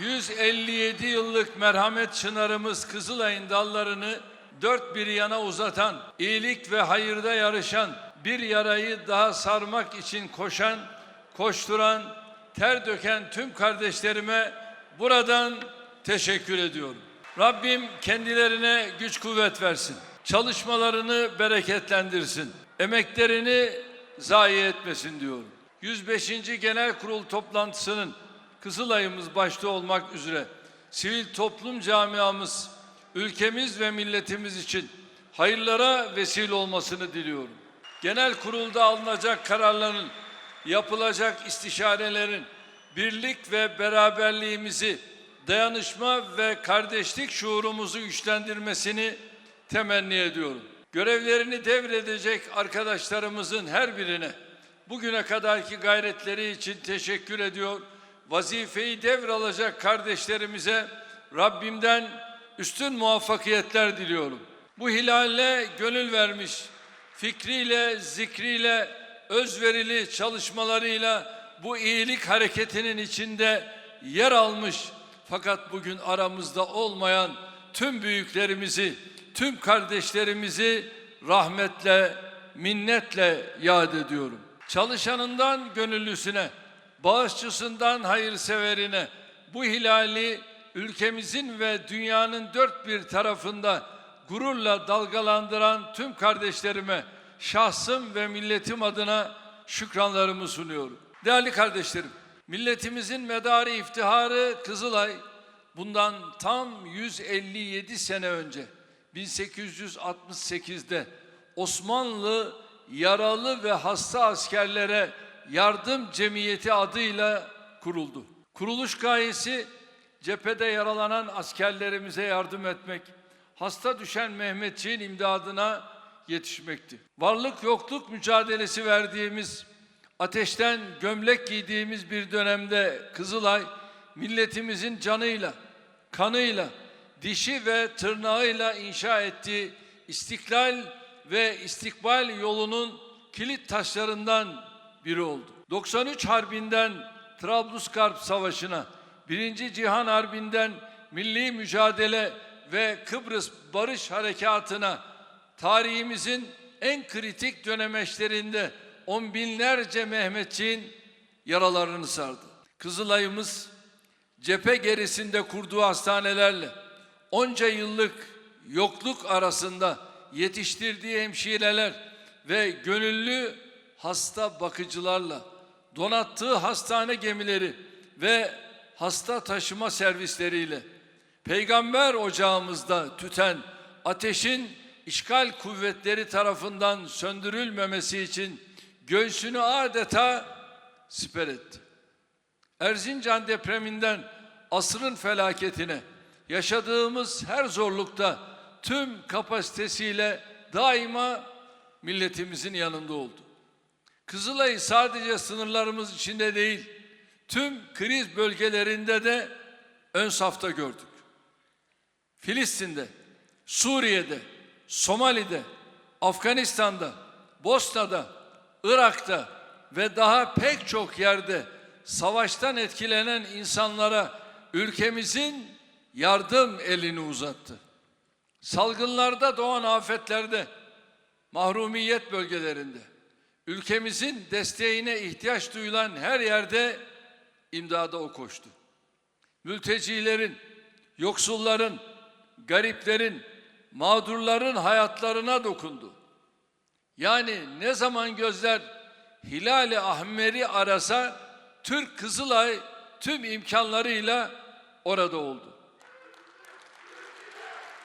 157 yıllık merhamet çınarımız Kızılay'ın dallarını dört bir yana uzatan, iyilik ve hayırda yarışan, bir yarayı daha sarmak için koşan, koşturan, ter döken tüm kardeşlerime buradan teşekkür ediyorum. Rabbim kendilerine güç kuvvet versin. Çalışmalarını bereketlendirsin. Emeklerini zayi etmesin diyorum. 105. Genel Kurul toplantısının Kızılay'ımız başta olmak üzere sivil toplum camiamız, ülkemiz ve milletimiz için hayırlara vesile olmasını diliyorum. Genel kurulda alınacak kararların, yapılacak istişarelerin birlik ve beraberliğimizi, dayanışma ve kardeşlik şuurumuzu güçlendirmesini temenni ediyorum. Görevlerini devredecek arkadaşlarımızın her birine bugüne kadarki gayretleri için teşekkür ediyor. Vazifeyi devralacak kardeşlerimize Rabbimden üstün muvaffakiyetler diliyorum. Bu hilale gönül vermiş, fikriyle, zikriyle, özverili çalışmalarıyla bu iyilik hareketinin içinde yer almış fakat bugün aramızda olmayan tüm büyüklerimizi, tüm kardeşlerimizi rahmetle, minnetle yad ediyorum. Çalışanından gönüllüsüne, bağışçısından hayırseverine bu hilali ülkemizin ve dünyanın dört bir tarafında gururla dalgalandıran tüm kardeşlerime şahsım ve milletim adına şükranlarımı sunuyorum. Değerli kardeşlerim, milletimizin medarı iftiharı Kızılay bundan tam 157 sene önce 1868'de Osmanlı yaralı ve hasta askerlere yardım cemiyeti adıyla kuruldu. Kuruluş gayesi cephede yaralanan askerlerimize yardım etmek, hasta düşen Mehmetçiğin imdadına yetişmekti. Varlık yokluk mücadelesi verdiğimiz, ateşten gömlek giydiğimiz bir dönemde Kızılay milletimizin canıyla, kanıyla, dişi ve tırnağıyla inşa ettiği istiklal ve istikbal yolunun kilit taşlarından biri oldu. 93 Harbi'nden Trablusgarp Savaşı'na, Birinci Cihan Harbi'nden milli mücadele ve Kıbrıs Barış Harekatı'na tarihimizin en kritik dönemeçlerinde on binlerce Mehmetçiğin yaralarını sardı. Kızılay'ımız cephe gerisinde kurduğu hastanelerle onca yıllık yokluk arasında yetiştirdiği hemşireler ve gönüllü hasta bakıcılarla donattığı hastane gemileri ve hasta taşıma servisleriyle peygamber ocağımızda tüten ateşin işgal kuvvetleri tarafından söndürülmemesi için göğsünü adeta siper etti. Erzincan depreminden asrın felaketine yaşadığımız her zorlukta tüm kapasitesiyle daima milletimizin yanında oldu. Kızılay'ı sadece sınırlarımız içinde değil, tüm kriz bölgelerinde de ön safta gördük. Filistin'de, Suriye'de, Somali'de, Afganistan'da, Bosna'da, Irak'ta ve daha pek çok yerde savaştan etkilenen insanlara ülkemizin yardım elini uzattı. Salgınlarda doğan afetlerde, mahrumiyet bölgelerinde, ülkemizin desteğine ihtiyaç duyulan her yerde imdada o koştu. Mültecilerin, yoksulların, gariplerin, mağdurların hayatlarına dokundu. Yani ne zaman gözler Hilal-i Ahmer'i arasa Türk Kızılay tüm imkanlarıyla orada oldu.